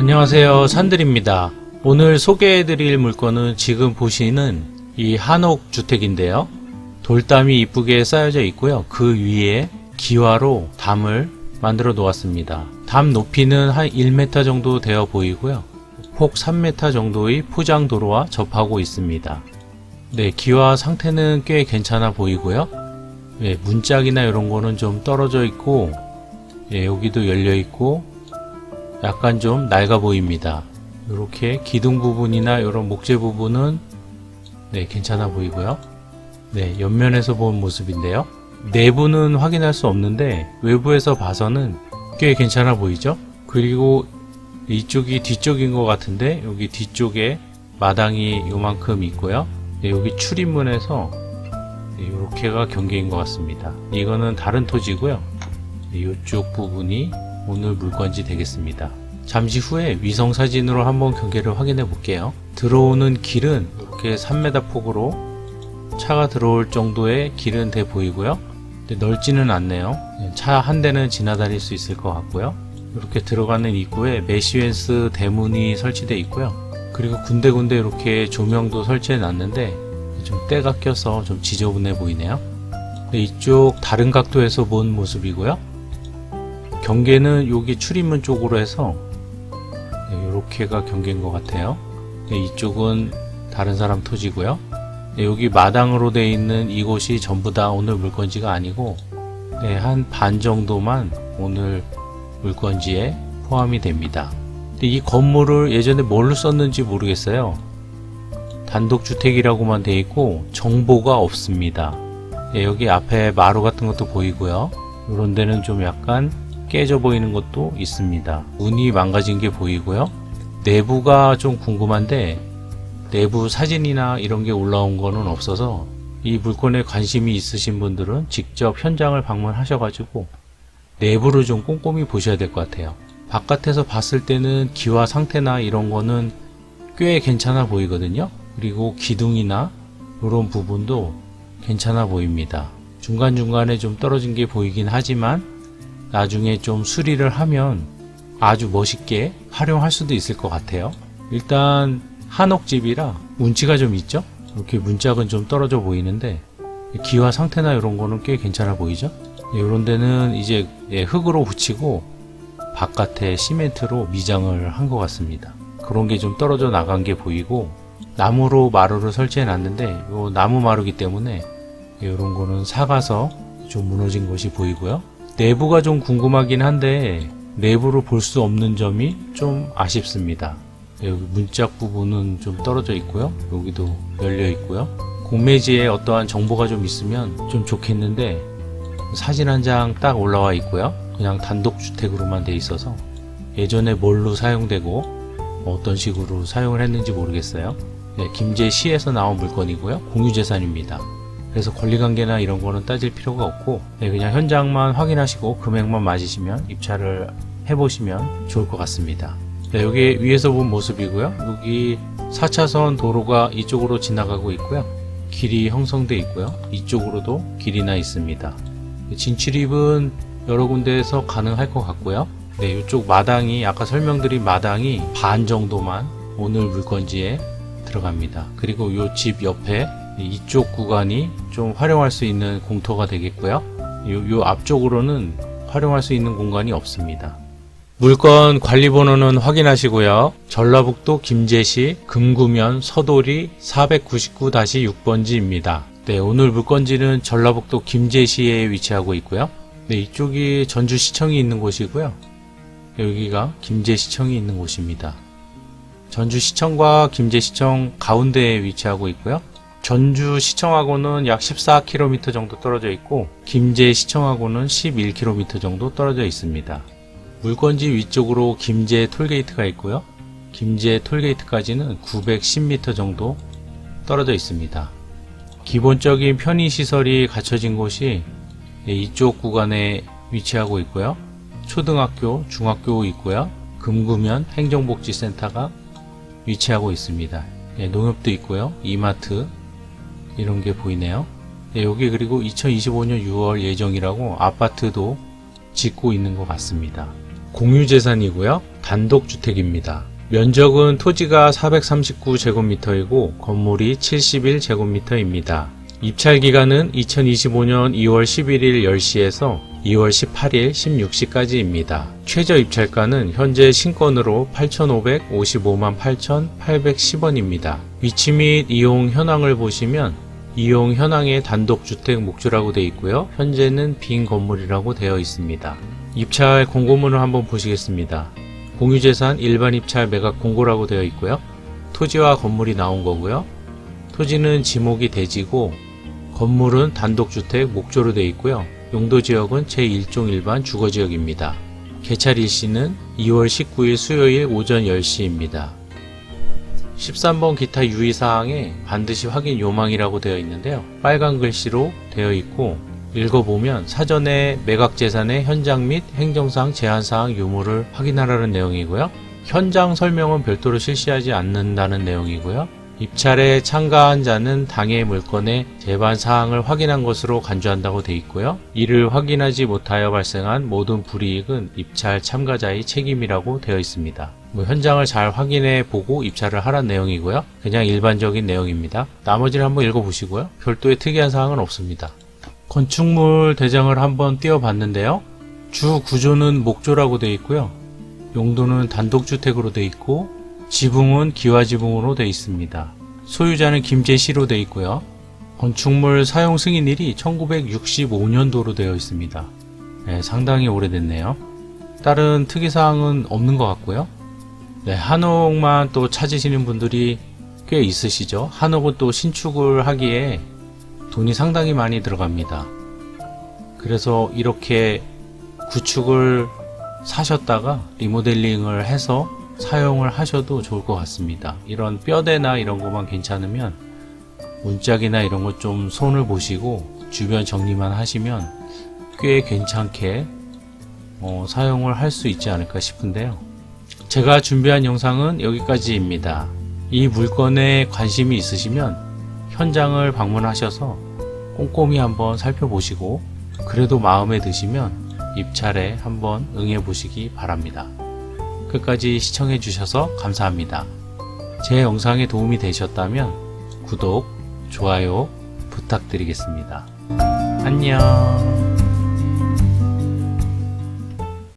안녕하세요. 산들입니다. 오늘 소개해드릴 물건은 지금 보시는 이 한옥 주택인데요. 돌담이 이쁘게 쌓여져 있고요. 그 위에 기와로 담을 만들어 놓았습니다. 담 높이는 한 1m 정도 되어 보이고요. 폭 3m 정도의 포장 도로와 접하고 있습니다. 네 기와 상태는 꽤 괜찮아 보이고요. 네, 문짝이나 이런 거는 좀 떨어져 있고 예, 여기도 열려 있고 약간 좀 낡아 보입니다. 이렇게 기둥 부분이나 이런 목재 부분은 네, 괜찮아 보이고요. 네, 옆면에서 본 모습인데요. 내부는 확인할 수 없는데 외부에서 봐서는 꽤 괜찮아 보이죠? 그리고 이쪽이 뒤쪽인 것 같은데 여기 뒤쪽에 마당이 요만큼 있고요. 네, 여기 출입문에서 네, 이렇게가 경계인 것 같습니다. 이거는 다른 토지고요. 네, 이쪽 부분이 오늘 물건지 되겠습니다. 잠시 후에 위성 사진으로 한번 경계를 확인해 볼게요. 들어오는 길은 이렇게 3m 폭으로 차가 들어올 정도의 길은 돼 보이고요. 근데 넓지는 않네요. 차 한 대는 지나다닐 수 있을 것 같고요. 이렇게 들어가는 입구에 메시웬스 대문이 설치되어 있고요. 그리고 군데군데 이렇게 조명도 설치해 놨는데 좀 때가 껴서 좀 지저분해 보이네요. 네, 이쪽 다른 각도에서 본 모습이고요. 경계는 여기 출입문 쪽으로 해서 이렇게가 경계인 것 같아요. 네, 이쪽은 다른 사람 토지고요. 네, 여기 마당으로 되어 있는 이곳이 전부 다 오늘 물건지가 아니고 네, 한반 정도만 오늘 물건지에 포함이 됩니다. 이 건물을 예전에 뭘로 썼는지 모르겠어요. 단독주택이라고만 되어 있고 정보가 없습니다. 네, 여기 앞에 마루 같은 것도 보이고요. 이런 데는 좀 약간 깨져 보이는 것도 있습니다. 문이 망가진 게 보이고요. 내부가 좀 궁금한데 내부 사진이나 이런 게 올라온 거는 없어서 이 물건에 관심이 있으신 분들은 직접 현장을 방문하셔가지고 내부를 좀 꼼꼼히 보셔야 될 것 같아요. 바깥에서 봤을 때는 기와 상태나 이런 거는 꽤 괜찮아 보이거든요. 그리고 기둥이나 이런 부분도 괜찮아 보입니다. 중간중간에 좀 떨어진 게 보이긴 하지만 나중에 좀 수리를 하면 아주 멋있게 활용할 수도 있을 것 같아요. 일단 한옥집이라 운치가 좀 있죠? 이렇게 문짝은 좀 떨어져 보이는데 기와 상태나 이런 거는 꽤 괜찮아 보이죠? 이런 데는 이제 예, 흙으로 붙이고 바깥에 시멘트로 미장을 한 것 같습니다. 그런 게 좀 떨어져 나간 게 보이고 나무로 마루를 설치해 놨는데 이 나무 마루기 때문에 이런 거는 사가서 좀 무너진 것이 보이고요. 내부가 좀 궁금하긴 한데 내부를 볼수 없는 점이 좀 아쉽습니다. 여기 문짝 부분은 좀 떨어져 있고요. 여기도 열려 있고요. 공매지에 어떠한 정보가 좀 있으면 좀 좋겠는데 사진 한 장 딱 올라와 있고요. 그냥 단독 주택으로만 돼 있어서 예전에 뭘로 사용되고 어떤 식으로 사용을 했는지 모르겠어요. 네, 김제시에서 나온 물건이고요. 공유재산입니다. 그래서 권리관계나 이런 거는 따질 필요가 없고 네, 그냥 현장만 확인하시고 금액만 맞으시면 입찰을 해보시면 좋을 것 같습니다. 네, 여기 위에서 본 모습이고요. 여기 4차선 도로가 이쪽으로 지나가고 있고요. 길이 형성돼 있고요. 이쪽으로도 길이나 있습니다. 진출입은 여러 군데에서 가능할 것 같고요. 네, 이쪽 마당이 아까 설명드린 마당이 반 정도만 오늘 물건지에 들어갑니다. 그리고 이 집 옆에 이쪽 구간이 좀 활용할 수 있는 공터가 되겠고요. 요, 요 앞쪽으로는 활용할 수 있는 공간이 없습니다. 물건 관리번호는 확인하시고요. 전라북도 김제시 금구면 서돌이 499-6번지입니다. 네, 오늘 물건지는 전라북도 김제시에 위치하고 있고요. 네, 이쪽이 전주시청이 있는 곳이고요. 여기가 김제시청이 있는 곳입니다. 전주시청과 김제시청 가운데에 위치하고 있고요. 전주시청하고는 약 14km 정도 떨어져 있고 김제시청하고는 11km 정도 떨어져 있습니다. 물건지 위쪽으로 김제 톨게이트가 있고요. 김제 톨게이트까지는 910m 정도 떨어져 있습니다. 기본적인 편의시설이 갖춰진 곳이 이쪽 구간에 위치하고 있고요. 초등학교, 중학교 있고요. 금구면 행정복지센터가 위치하고 있습니다. 예, 농협도 있고요. 이마트 이런 게 보이네요. 예, 여기 그리고 2025년 6월 예정이라고 아파트도 짓고 있는 것 같습니다. 공유재산이고요. 단독주택입니다. 면적은 토지가 439제곱미터이고 건물이 71제곱미터입니다. 입찰 기간은 2025년 2월 11일 10시에서 2월 18일 16시까지입니다. 최저 입찰가는 현재 신권으로 8,555만 8,810원입니다. 위치 및 이용 현황을 보시면 이용 현황의 단독주택 목조라고 되어 있고요. 현재는 빈 건물이라고 되어 있습니다. 입찰 공고문을 한번 보시겠습니다. 공유재산 일반 입찰 매각 공고라고 되어 있고요. 토지와 건물이 나온 거고요. 토지는 지목이 대지고 건물은 단독주택 목조로 되어 있고요. 용도 지역은 제1종 일반 주거지역입니다. 개찰 일시는 2월 19일 수요일 오전 10시입니다. 13번 기타 유의사항에 반드시 확인 요망이라고 되어 있는데요. 빨간 글씨로 되어 있고 읽어보면 사전에 매각재산의 현장 및 행정상 제한사항 유무를 확인하라는 내용이고요. 현장 설명은 별도로 실시하지 않는다는 내용이고요. 입찰에 참가한 자는 당해 물건의 재반 사항을 확인한 것으로 간주한다고 되어 있고요. 이를 확인하지 못하여 발생한 모든 불이익은 입찰 참가자의 책임이라고 되어 있습니다. 뭐 현장을 잘 확인해 보고 입찰을 하란 내용이고요. 그냥 일반적인 내용입니다. 나머지를 한번 읽어보시고요. 별도의 특이한 사항은 없습니다. 건축물 대장을 한번 띄워봤는데요. 주 구조는 목조라고 되어 있고요. 용도는 단독주택으로 되어 있고 지붕은 기와지붕으로 되어 있습니다. 소유자는 김재씨로 되어 있고요. 건축물 사용 승인일이 1965년도로 되어 있습니다. 네, 상당히 오래됐네요. 다른 특이사항은 없는 것 같고요. 네, 한옥만 또 찾으시는 분들이 꽤 있으시죠. 한옥은 또 신축을 하기에 돈이 상당히 많이 들어갑니다. 그래서 이렇게 구축을 사셨다가 리모델링을 해서 사용을 하셔도 좋을 것 같습니다. 이런 뼈대나 이런 것만 괜찮으면 문짝이나 이런 것 좀 손을 보시고 주변 정리만 하시면 꽤 괜찮게 어, 사용을 할 수 있지 않을까 싶은데요. 제가 준비한 영상은 여기까지입니다. 이 물건에 관심이 있으시면 현장을 방문하셔서 꼼꼼히 한번 살펴보시고 그래도 마음에 드시면 입찰에 한번 응해 보시기 바랍니다. 끝까지 시청해 주셔서 감사합니다. 제 영상에 도움이 되셨다면 구독, 좋아요 부탁드리겠습니다. 안녕.